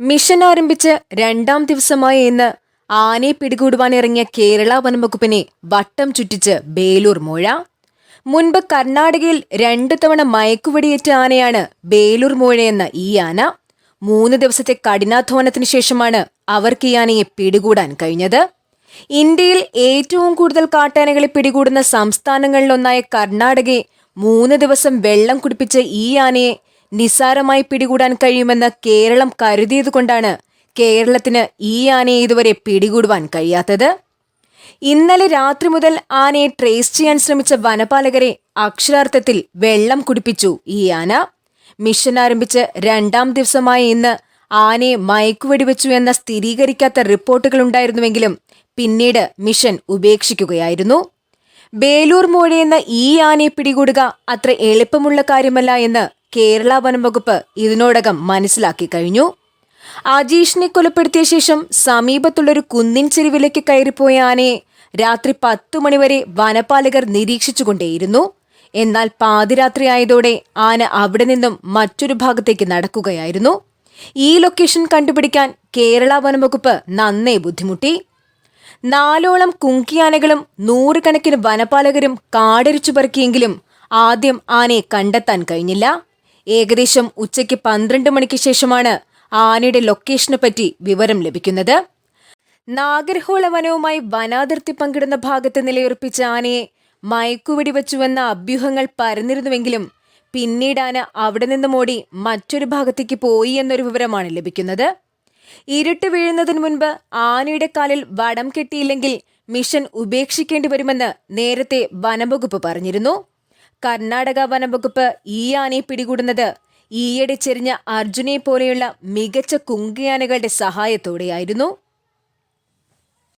Mission ആരംഭിച്ച് രണ്ടാം ദിവസമായ ഇന്ന് ആനയെ പിടികൂടുവാനിറങ്ങിയ കേരള വനംവകുപ്പിനെ വട്ടം ചുറ്റിച്ച് ബേലൂർ മൂഴ. മുൻപ് കർണാടകയിൽ രണ്ടു തവണ മയക്കുവെടിയേറ്റ ആനയാണ് ബേലൂർ മൂഴയെന്ന ഈ ആന. മൂന്ന് ദിവസത്തെ കഠിനാധ്വാനത്തിന് ശേഷമാണ് അവർക്ക് ഈ ആനയെ പിടികൂടാൻ കഴിഞ്ഞത്. ഇന്ത്യയിൽ ഏറ്റവും കൂടുതൽ കാട്ടാനകളെ പിടികൂടുന്ന സംസ്ഥാനങ്ങളിലൊന്നായ കർണാടകയെ മൂന്ന് ദിവസം വെള്ളം കുടിപ്പിച്ച ഈ ആനയെ നിസ്സാരമായി പിടികൂടാൻ കഴിയുമെന്ന് കേരളം കരുതിയതുകൊണ്ടാണ് കേരളത്തിന് ഈ ആനയെ ഇതുവരെ പിടികൂടുവാൻ കഴിയാത്തത്. ഇന്നലെ രാത്രി മുതൽ ആനയെ ട്രേസ് ചെയ്യാൻ ശ്രമിച്ച വനപാലകരെ അക്ഷരാർത്ഥത്തിൽ വെള്ളം കുടിപ്പിച്ചു ഈ ആന. മിഷൻ ആരംഭിച്ച് രണ്ടാം ദിവസമായ ഇന്ന് ആനയെ മയക്കുവെടിവെച്ചു എന്ന സ്ഥിരീകരിക്കാത്ത റിപ്പോർട്ടുകൾ ഉണ്ടായിരുന്നുവെങ്കിലും പിന്നീട് മിഷൻ ഉപേക്ഷിക്കുകയായിരുന്നു. ബേലൂർ മോഴയെന്ന ഈ ആനയെ പിടികൂടുക അത്ര എളുപ്പമുള്ള കാര്യമല്ല എന്ന് കേരള വനം വകുപ്പ് ഇതിനോടകം മനസ്സിലാക്കി കഴിഞ്ഞു. അജീഷിനെ കൊലപ്പെടുത്തിയ ശേഷം സമീപത്തുള്ളൊരു കുന്നിൻ ചെരുവിലേക്ക് കയറിപ്പോയ ആനയെ രാത്രി പത്തു മണിവരെ വനപാലകർ നിരീക്ഷിച്ചുകൊണ്ടേയിരുന്നു. എന്നാൽ പാതിരാത്രി ആയതോടെ ആന അവിടെ നിന്നും മറ്റൊരു ഭാഗത്തേക്ക് നടക്കുകയായിരുന്നു. ഈ ലൊക്കേഷൻ കണ്ടുപിടിക്കാൻ കേരള വനംവകുപ്പ് നന്നേ ബുദ്ധിമുട്ടി. നാലോളം കുങ്കിയാനകളും നൂറുകണക്കിന് വനപാലകരും കാടരിച്ചു പറക്കിയെങ്കിലും ആദ്യം ആനയെ കണ്ടെത്താൻ കഴിഞ്ഞില്ല. ഏകദേശം ഉച്ചയ്ക്ക് പന്ത്രണ്ട് മണിക്ക് ശേഷമാണ് ആനയുടെ ലൊക്കേഷനെ പറ്റി വിവരം ലഭിക്കുന്നത്. നാഗർഹോള വനവുമായി വനാതിർത്തി പങ്കിടുന്ന ഭാഗത്ത് നിലയുറപ്പിച്ച ആനയെ മയക്കുവെടിവെച്ചുവെന്ന അഭ്യൂഹങ്ങൾ പരന്നിരുന്നുവെങ്കിലും പിന്നീട് ആന അവിടെ നിന്നും ഓടി മറ്റൊരു ഭാഗത്തേക്ക് പോയി എന്നൊരു വിവരമാണ് ലഭിക്കുന്നത്. ഇരുട്ട് വീഴുന്നതിന് മുൻപ് ആനയുടെ കാലിൽ വടം കെട്ടിയില്ലെങ്കിൽ മിഷൻ ഉപേക്ഷിക്കേണ്ടി വരുമെന്ന് നേരത്തെ വനംവകുപ്പ് പറഞ്ഞിരുന്നു. കർണാടക വനംവകുപ്പ് ഈ ആനയെ പിടികൂടുന്നത്. ഈയിടെ ചെരിഞ്ഞ അർജുനെ പോലെയുള്ള മികച്ച കുങ്കിയാനകളുടെ സഹായത്തോടെയായിരുന്നു.